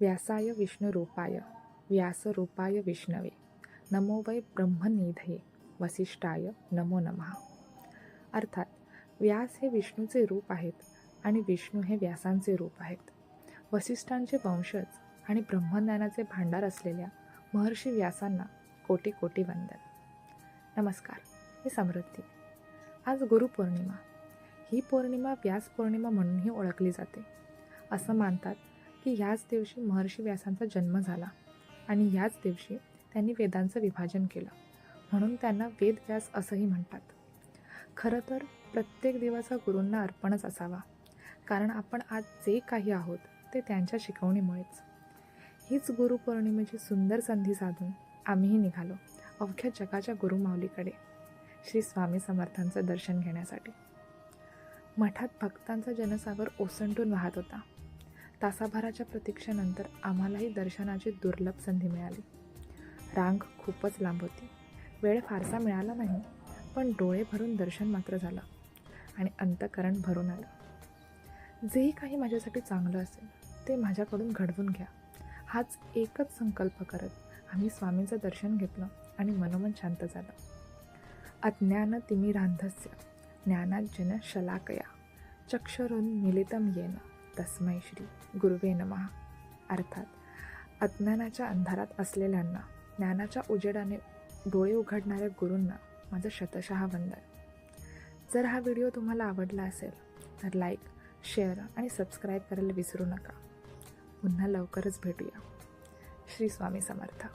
व्यासाय विष्णुरूपाय व्यासरूपाय विष्णवे नमो वै ब्रह्मनिधये वसिष्ठाय नमो नमः. अर्थात व्यास हे विष्णूचे रूप आहेत आणि विष्णू हे व्यासांचे रूप आहेत. वसिष्ठांचे वंशज आणि ब्रह्मज्ञानाचे भांडार असलेल्या महर्षी व्यासांना कोटी कोटी वंदन. नमस्कार मी समृद्धी. आज गुरुपौर्णिमा ही पौर्णिमा व्यास पौर्णिमा म्हणूनही ओळखली जाते. असं मानतात की ह्याच दिवशी महर्षी व्यासांचा जन्म झाला आणि ह्याच दिवशी त्यांनी वेदांचं विभाजन केलं. म्हणून त्यांना वेदव्यास असंही म्हणतात. खरं तर प्रत्येक दिवस हा गुरूंना अर्पणच असावा. कारण आपण आज जे काही आहोत ते त्यांच्या शिकवणीमुळेच. हीच गुरुपौर्णिमेची सुंदर संधी साधून आम्हीही निघालो अवघ्या जगाच्या गुरुमाऊलीकडे श्री स्वामी समर्थांचं दर्शन घेण्यासाठी. मठात भक्तांचा जनसागर ओसंडून वाहत होता. तासाभराच्या प्रतीक्षेनंतर आम्हालाही दर्शनाची दुर्लभ संधी मिळाली. रांग खूपच लांब होती. वेळ फारसा मिळाला नाही पण डोळे भरून दर्शन मात्र झालं आणि अंतकरण भरून आलं. जेही काही माझ्यासाठी चांगलं असेल ते माझ्याकडून घडवून घ्या. हाच एकच संकल्प करत आम्ही स्वामींचं दर्शन घेतलं आणि मनोमन शांत झालं. अज्ञान तिमिरांधस्य ज्ञानाजन शलाकया चक्षुरुन मिलितम येणं तस्मै श्री गुरुवे नमः. अर्थात अज्ञानाच्या अंधारात असलेल्यांना ज्ञानाच्या उजेडाने डोळे उघडणाऱ्या गुरूंना माझं शतशः वंदन. जर हा व्हिडिओ तुम्हाला आवडला असेल तर लाईक शेअर आणि सबस्क्राईब करायला विसरू नका. पुन्हा लवकरच भेटूया. श्री स्वामी समर्थ.